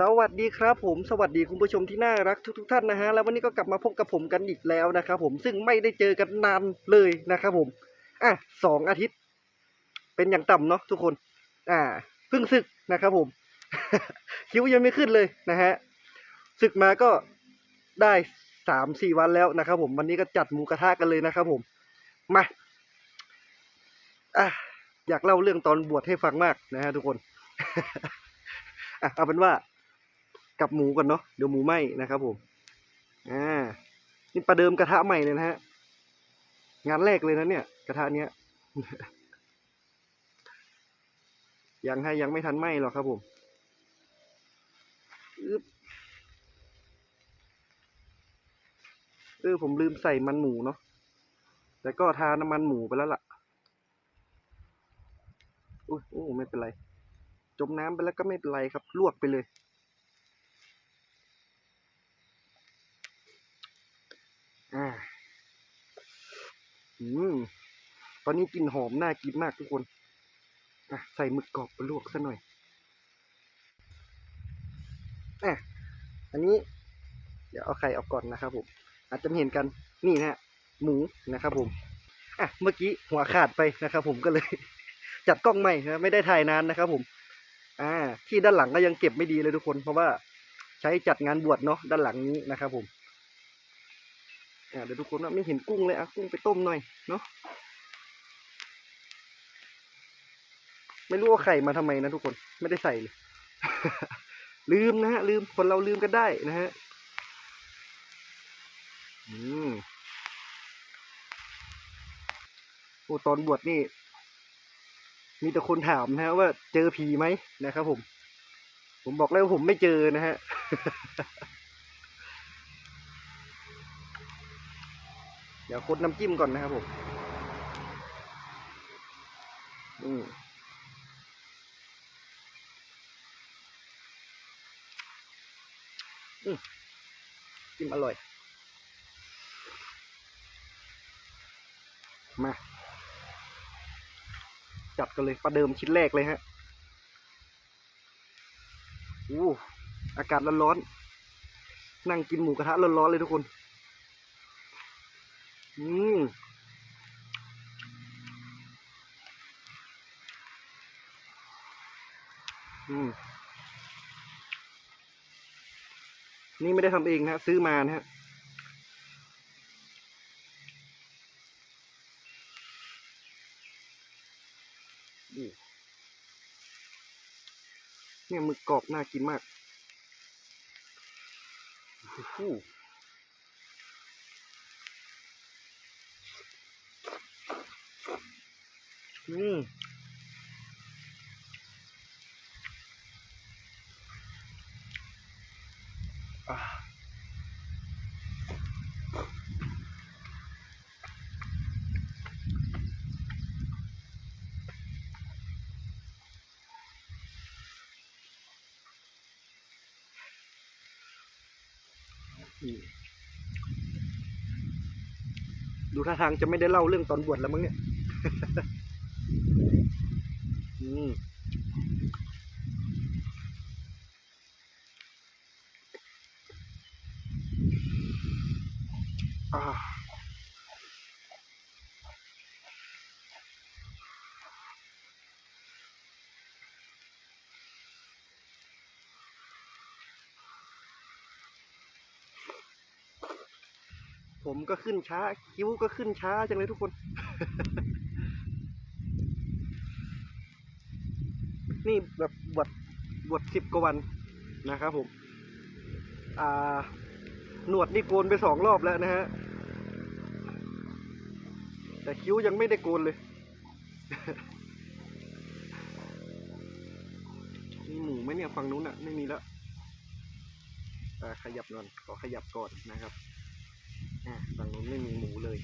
สวัสดีครับผมสวัสดีคุณผู้ชมที่น่ารักทุกๆท่านนะฮะแล้ววันนี้ก็กลับมาพบกับผมกันอีกแล้วนะครับผมซึ่งไม่ได้เจอกันนานเลยนะครับผมอะสองอาทิตย์ เป็นอย่างต่ำเนาะทุกคน อ่าเพิ่งศึกนะครับผม คิ้วยังไม่ขึ้นเลยนะฮะศึกมาก็ได้สามสี่วันแล้วนะครับผมวันนี้ก็จัดหมูกระทะกันเลยนะครับผมมาอะอยากเล่าเรื่องตอนบวชให้ฟังมากนะฮะทุกคน อะเอาเป็นว่า กับหมูก่อนเนาะเดี๋ยวหมูไหม้นะครับผมอ่านี่ประเดิมกระทะใหม่เลยนะฮะงานแรกเลยนะเนี่ย กระทะเนี้ยยังให้ยังไม่ทันไหม้หรอกครับผมอึ๊บเออผมลืมใส่มันหมูเนาะแต่ก็ทาน้ำมันหมูไปแล้วล่ะอุ้ยโอ้ไม่เป็นไร จมน้ำไปแล้วก็ไม่เป็นไรครับ ลวกไปเลย อ่า อืมตอนนี้กลิ่นหอมน่ากินมากทุกคนอะใส่หมึกกรอบไปลวกซะหน่อยอะอันนี้ เดี๋ยวเอาไข่ออกก่อนนะครับผมอาจจะเห็นกันนี่นะฮะหมูนะครับผมอะเมื่อกี้หัวขาดไปนะครับ ผมก็เลย จัดกล้องใหม่นะไม่ได้ถ่ายนานนะครับ ผม อ่า ที่ด้านหลังก็ยังเก็บไม่ดีเลยทุกคน เพราะว่าใช้จัดงานบวชเนาะด้านหลังนี้นะครับ ผม เดี๋ยวทุกคนว่าไม่เห็นกุ้งเลยอะกุ้งไปต้มหน่อยเนาะไม่รู้ว่าไข่มาทำไมนะทุกคนไม่ได้ใส่เลยลืมนะฮะลืมคนเราลืมกันได้นะฮะอืมโอ้ตอนบวชนี่ มีแต่คนถามนะฮะว่าเจอผีไหมนะครับผม ผมบอกแล้ววาผมไม่เจอนะฮะ ดี๋ยวคนน้ำจิ้มก่อนนะครับผมอืมอืมจิ้มอร่อย มา จัดกันเลยประเดิมชิ้นแรกเลยฮะอู้อากาศร้อนๆนั่งกินหมูกระทะร้อนๆเลยทุกคน อืมอืมนี่ไม่ได้ทำเองนะซื้อมานะฮะเนี่ยมึกกรอบน่ากินมากโอืมอานี่ดูท่าทางจะไม่ได้เล่าเรื่องตอนบวชแล้วมั้งเนี่ย อืมอ่าผมก็ขึ้นช้า คิ้วก็ขึ้นช้าจังเลยทุกคน นี่แบบบวชบวชสิบกว่าวันนะครับผมอ่าหนวดนี่โกนไปสองรอบแล้วนะฮะ แต่คิ้วยังไม่ได้โกนเลย มีหมูไหมเนี่ยฝั่งนู้นอะไม่มีแล้วขยับก่อนขอขยับก่อนนะครับฝั่งนู้นไม่มีหมูเลย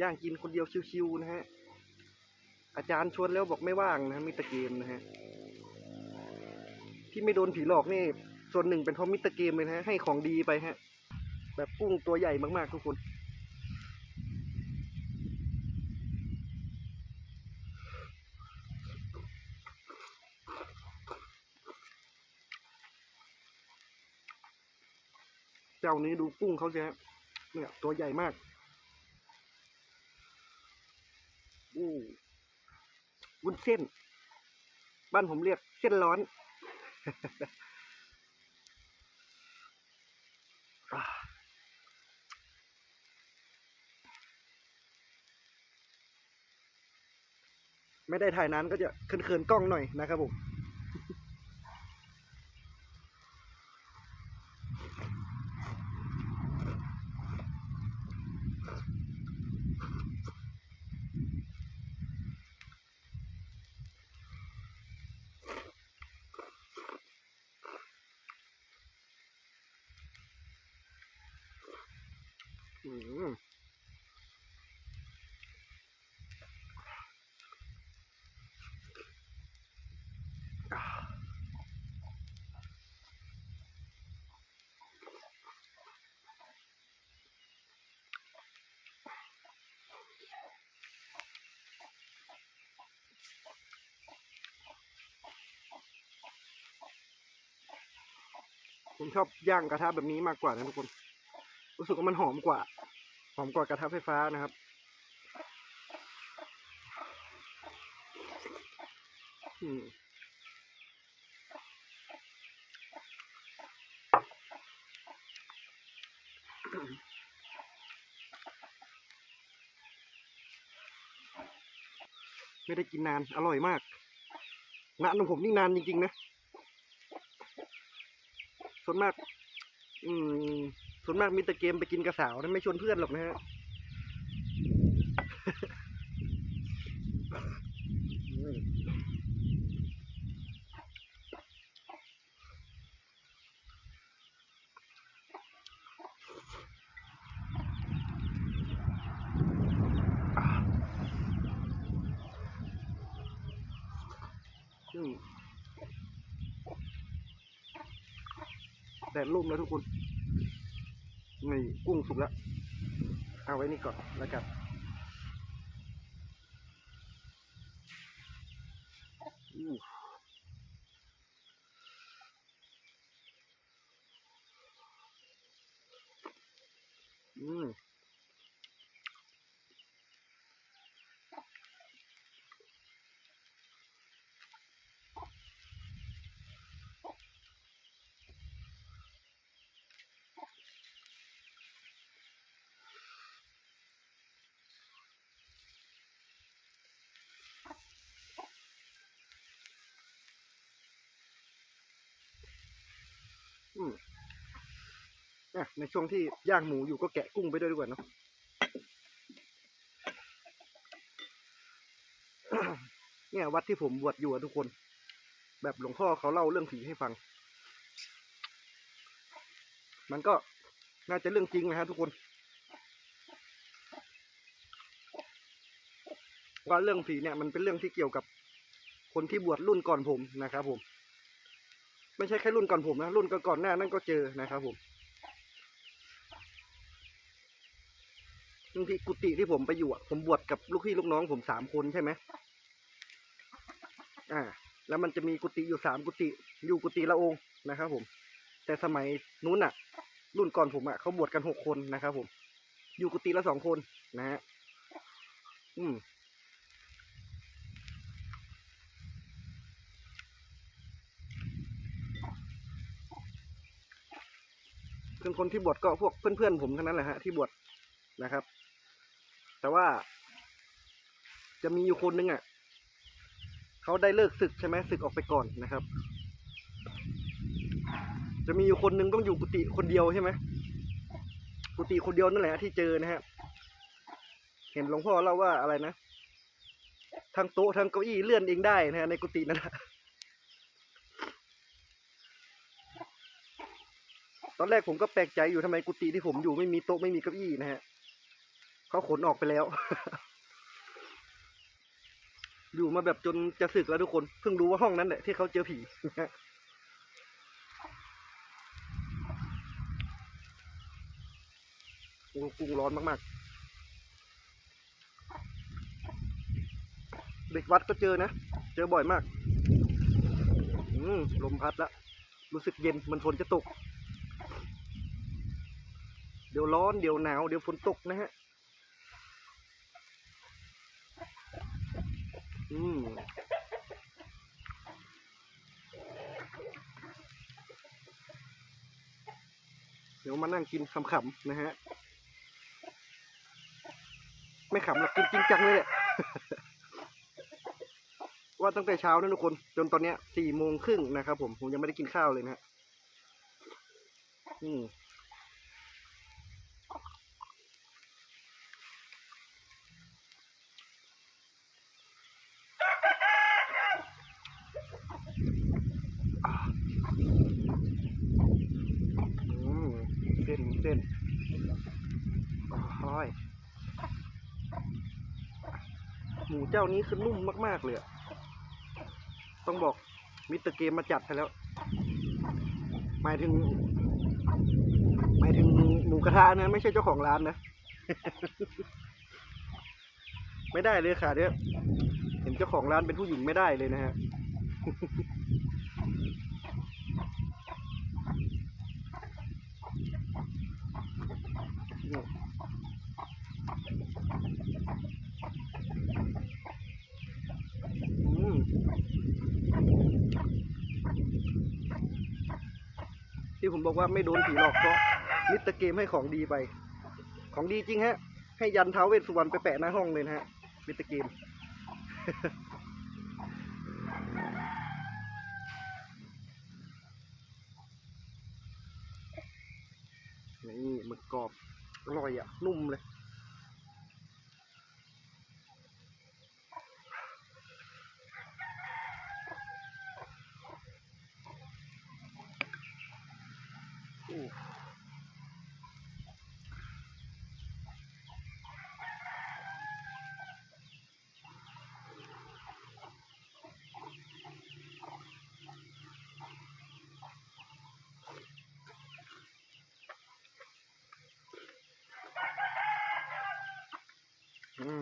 ย่างกินคนเดียวชิวๆนะฮะ อาจารย์ชวนแล้วบอกไม่ว่างนะมิตรเกมนะฮะที่ไม่โดนผีหลอกนี่ ส่วนหนึ่งเป็นเพราะมิตรเกมเลยนะฮะให้ของดีไปฮะ แบบกุ้งตัวใหญ่มากๆทุกคนเจ้านี้ดูกุ้งเขาสิฮะเนี่ยตัวใหญ่มากอู้ วุ้นเส้น บ้านผมเรียกเส้นร้อน ไม่ได้ถ่ายนานก็จะเขินๆกล้องหน่อยนะครับผม อืมอ่า ผมชอบย่างกระทะแบบนี้มากกว่านะทุกคน รู้สึกว่ามันหอมกว่า หอมกว่ากระทะไฟฟ้านะครับ อืมไม่ได้กินนาน อร่อยมากงานของผมนี่นานจริง ๆ นะ ส่วนมาก อืมส่วนมากมีแต่เกมไปกินกระสาวนะไม่ชวนเพื่อนหรอกนะฮะอืมอ่าอืม แดดร่มแล้วทุกคน นี่กุ้งสุกแล้ว เอาไว้นี่ก่อนแล้วกัน อู้อืมอืม อะในช่วงที่ย่างหมูอยู่ก็แกะกุ้งไปด้วยดีกว่าเนาะเนี่ยวัดที่ผมบวชอยู่ทุกคน แบบหลวงพ่อเขาเล่าเรื่องผีให้ฟัง มันก็น่าจะเรื่องจริงนะฮะทุกคนว่าเรื่องผีเนี่ยมันเป็นเรื่องที่เกี่ยวกับคนที่บวชรุ่นก่อนผมนะครับผม ไม่ใช่แค่รุ่นก่อนผมนะรุ่นก่อนหน้านั่นก็เจอนะครับผม บางที่กุฏิที่ผมไปอยู่อะผมบวชกับลูกพี่ลูกน้องผมสามคนใช่ไหมอ่า แล้วมันจะมีกุฏิอยู่สามกุฏิอยู่กุฏิละองค์นะครับ ผม แต่สมัยนู้นอะรุ่นก่อนผมอะเขาบวชกันหกคนนะครับ ผม อยู่กุฏิละสองคนนะฮะอืมเพื่อนคนที่บวชก็พวกเพื่อนๆผมทั้งนั้นแหละฮะที่บวชนะครับ แต่ว่า จะมีอยู่คนนึงอะเขาได้เลิกศึกใช่ไหมศึกออกไปก่อนนะครับ จะมีอยู่คนนึงต้องอยู่กุฏิคนเดียวใช่ไหมกุฏิคนเดียวนั่นแหละที่เจอนะฮะเห็นหลวงพ่อเล่าว่าอะไรนะทั้งโต๊ะทั้งเก้าอี้เลื่อนเองได้นะฮะในกุฏินั้นนะตอนแรกผมก็แปลกใจอยู่ทำไมกุฏิที่ผมอยู่ไม่มีโต๊ะไม่มีเก้าอี้นะฮะ เขาขนออกไปแล้ว อยู่มาแบบจนจะสึกแล้วทุกคน เพิ่งรู้ว่าห้องนั้นแหละที่เขาเจอผีนะฮะโอ้กุ้งร้อนมาก ๆ เด็กวัดก็เจอนะ เจอบ่อยมากอืลมพัดแล้วรู้สึกเย็นมันฝนจะตก เดี๋ยวร้อน เดี๋ยวหนาว เดี๋ยวฝนตกนะฮะ อืมเดี๋ยวมานั่งกินขำๆนะฮะ ไม่ขำหรอกกินจริงจังเลยแหละว่าตั้งแต่เช้านะทุกคน จนตอนเนี้ยสี่โมงครึ่งนะครับผม ผมยังไม่ได้กินข้าวเลยนะฮะอืม อืมเส้นเส้น โอ้ยหมูเจ้านี้คือนุ่มมาก ๆ เลยต้องบอกมิสเตอร์เกมมาจัดให้แล้ว หมายถึง หมายถึงหมูกระทะนะ ไม่ใช่เจ้าของร้านนะ ไม่ได้เลยค่ะเนี่ยเห็นเจ้าของร้านเป็นผู้หญิงไม่ได้เลยนะฮะ ผมบอกว่าไม่โดนผีหลอกเพราะมิสเตอร์เกมให้ของดีไป ของดีจริงฮะ ให้ยันเท้าเวสสุวรรณไปแปะหน้าห้องเลยนะฮะมิสเตอร์เกม นี่หมึกกรอบ อร่อยอะ นุ่มเลย อู้ อื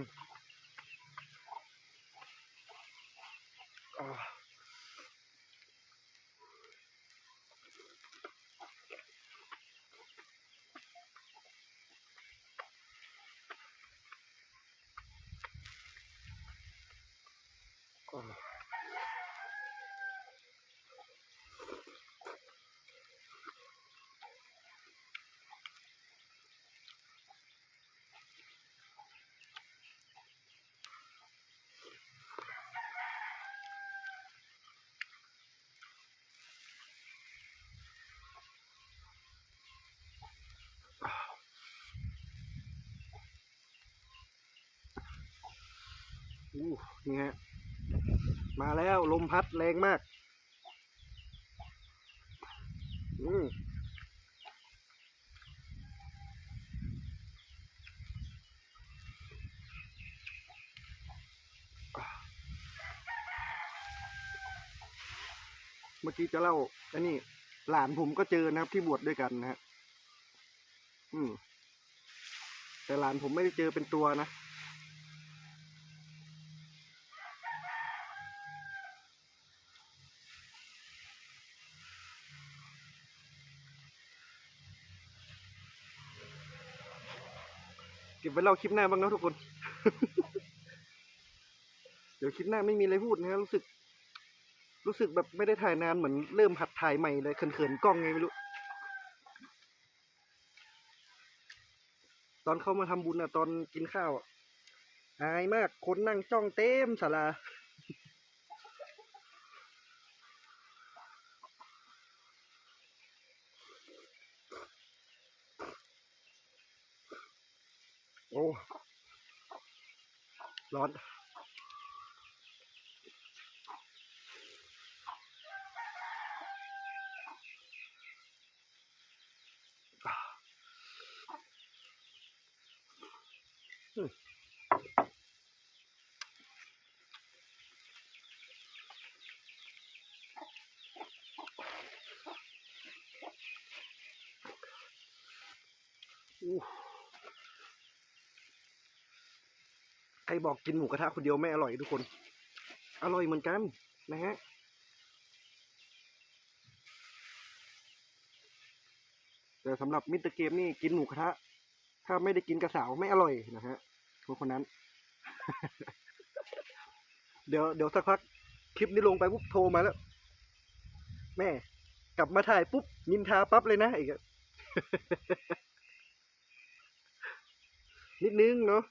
อู้นี่ฮะ มาแล้วลมพัดแรงมาก อืมเมื่อกี้จะเล่าอันนี้ หลานผมก็เจอนะครับที่บวชด้วยกันนะฮะ อืม แต่หลานผมไม่ได้เจอเป็นตัวนะ เก็บไปเล่าคลิปหน้าบ้างนะทุกคน เดี๋ยวคลิปหน้าไม่มีอะไรพูดนะรู้สึก รู้สึกแบบไม่ได้ถ่ายนานเหมือนเริ่มหัดถ่ายใหม่เลยเขินๆกล้องไงไม่รู้ ตอนเข้ามาทำบุญอะตอนกินข้าวอะอายมากคนนั่งจ้องเต็มศาลา โอ้ร้อนอืมอู้ใค รบอกกินหมูกระทะคนเดียวไม่อร่อยทุกคน อร่อยเหมือนกันนะฮะแต่สำหรับมิสเตอร์เกมนี่กินหมูกระทะ ถ้าไม่ได้กินกระสาวไม่อร่อยนะฮะคนคนนั้น เดี๋ยวเดี๋ยวสักพักคลิปนี้ลงไปปุ๊บโทรมาแล้ว แม่ กลับมาถ่ายปุ๊บนินทาปั๊บเลยนะอีกนิดนึงเนาะ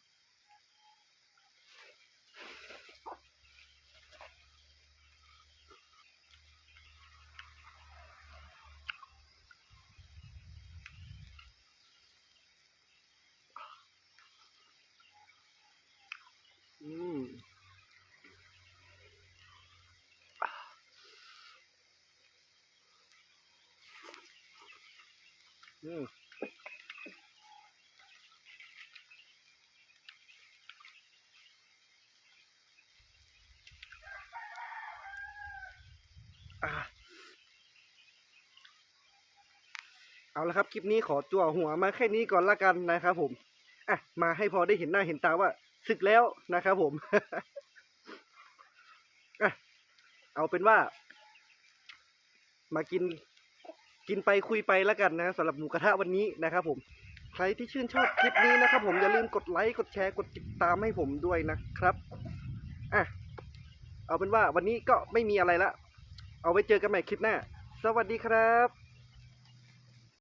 อืม อืมเอาละครับ คลิปนี้ขอจั่วหัวมาแค่นี้ก่อนละกันนะครับผม อะ มาให้พอได้เห็นหน้าเห็นตาว่าศึกแล้วนะครับผม อะ เอาเป็นว่า มากิน กินไปคุยไปแล้วกันนะสำหรับหมูกระทะวันนี้นะครับผมใครที่ชื่นชอบคลิปนี้นะครับผมอย่าลืมกดไลค์กดแชร์กดติดตามให้ผมด้วยนะครับอะเอาเป็นว่าวันนี้ก็ไม่มีอะไรละ เอาไว้เจอกันใหม่คลิปหน้า สวัสดีครับ